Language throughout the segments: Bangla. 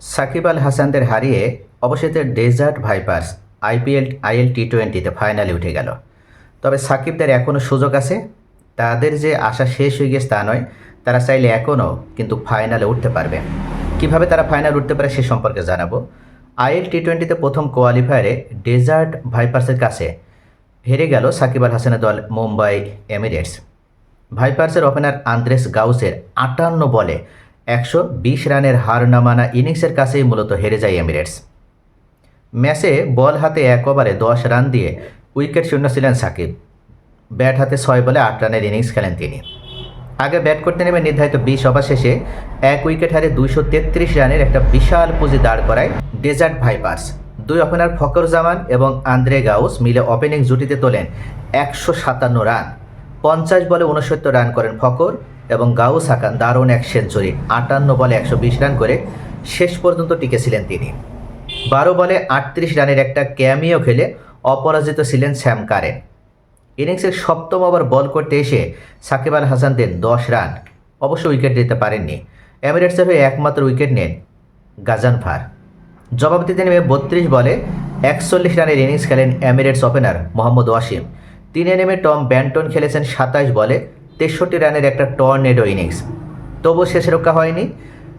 সাকিব আল হাসানদের হারিয়ে অবশেষে Desert Vipers IPL, IL T টোয়েন্টিতে ফাইনালে উঠে গেল। তবে সাকিবদের এখনও সুযোগ আছে। তাদের যে আশা শেষ হয়ে গেছে তা নয়, তারা চাইলে এখনও কিন্তু ফাইনালে উঠতে পারবে। কীভাবে তারা ফাইনাল উঠতে পারে সে সম্পর্কে জানাব। আইএল টি টোয়েন্টিতে প্রথম কোয়ালিফায়ারে ডেজার্ট ভাইপার্সের কাছে হেরে গেল সাকিব আল হাসানের দল মুম্বাই এমিরেটস। ভাইপার্সের ওপেনার আন্দ্রেস গাউসের আটান্ন বলে একশো বিশ রানের হার নামানা ইনিংসের কাছেই মূলত হেরে যায় এমিরেটস। ম্যাচে বল হাতে এক ওভারে দশ রান দিয়ে উইকেট শূন্য ছিলেন সাকিব। ব্যাট হাতে ছয় বলে আট রানের ইনিংস খেলেন তিনি। আগে ব্যাট করতে নেমে নির্ধারিত বিশ ওভার শেষে এক উইকেট হারে দুইশো তেত্রিশ রানের একটা বিশাল পুঁজি দাঁড় করায় ডেজার্ট ভাইপার্স। দুই ওপেনার ফকর জামান এবং আন্দ্রে গাউস মিলে ওপেনিং জুটিতে তোলেন একশো সাতান্ন রান। পঞ্চাশ বলে উনসত্তর রান করেন ফকর এবং গাউস হাকান দারুণ এক সেঞ্চুরি, আটান্ন বলে একশো বিশ রান করে শেষ পর্যন্ত টিকেছিলেন তিনি। বারো বলে আটত্রিশ রানের একটা ক্যামিও খেলে অপরাজিত ছিলেন স্যাম কারেন। ইনিংসের সপ্তম ওভার বল করতে এসে সাকিব আল হাসান দেন দশ রান, অবশ্য উইকেট দিতে পারেননি। এমিরেটসের হয়ে একমাত্র উইকেট নেন গাজানফার জবাব দিতে নেমে বত্রিশ বলে একচল্লিশ রানের ইনিংস খেলেন এমিরেটস ওপেনার মোহাম্মদ ওয়াসিম। তিনে নেমে টম ব্যান্টন খেলেছেন সাতাশ বলে, তেষট্টি রানের একটা টর্নেডো ইনিংস। তবু শেষ রক্ষা হয়নি।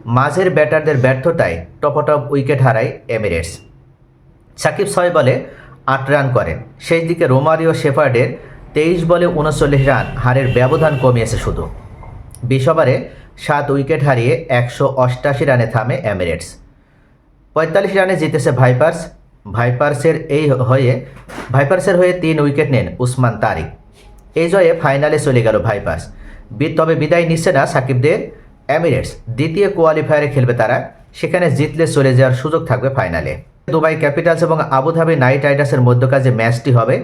মাঝের ব্যাটারদের ব্যর্থতায় টপটপ উইকেট হারায় এমিরেটস। সাকিব ছয় বলে, আট রান করেন। সেই দিকে রোমারিও শেফার্ডের তেইশ বলে উনচল্লিশ রান হারের ব্যবধান কমিয়েছে শুধু। বিশ ওভারে সাত উইকেট হারিয়ে একশো অষ্টাশি রানে থামে এমিরেটস। পঁয়তাল্লিশ রানে জিতেছে ভাইপার্স। ভাইপার্সের এই হয়ে ভাইপার্সের হয়ে তিন উইকেট নেন উসমান তারিক। এই জয়ে ফাইনালে চলে গেল ভাইপার্স তবে বিদায় নিচ্ছে না সাকিবদের এমিরেটস দ্বিতীয় কোয়ালিফায়ারে খেলবে তারা। সেখানে জিতলে চলে যাওয়ার সুযোগ থাকবে ফাইনালে দুবাই ক্যাপিটালস এবং আবুধাবি নাইট রাইডার্সের মধ্যকার যে ম্যাচটি হবে।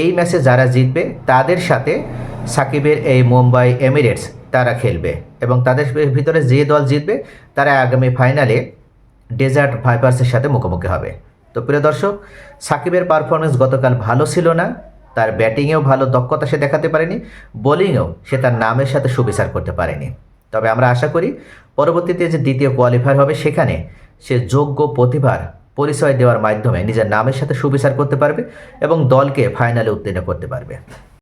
এই ম্যাচে যারা জিতবে, তাদের সাথে সাকিবের এই মুম্বাই এমিরেটস তারা খেলবে এবং তাদের ভিতরে যে দল জিতবে, তারা আগামী ফাইনালে ডেজার্ট ভাইপার্সের সাথে মুখোমুখি হবে। তো প্রিয় দর্শক, সাকিবের পারফরমেন্স গতকাল ভালো ছিল না। তার ব্যাটিংয়েও ভালো দক্ষতা সে দেখাতে পারেনি, বোলিংয়েও সে তার নামের সাথে সুবিচার করতে পারেনি। তবে আমরা আশা করি, পরবর্তীতে যে দ্বিতীয় কোয়ালিফায়ার হবে সেখানে সে যোগ্য প্রতিভার পরিচয় দেওয়ার মাধ্যমে নিজের নামের সাথে সুবিচার করতে পারবে এবং দলকে ফাইনালে উত্তীর্ণ করতে পারবে।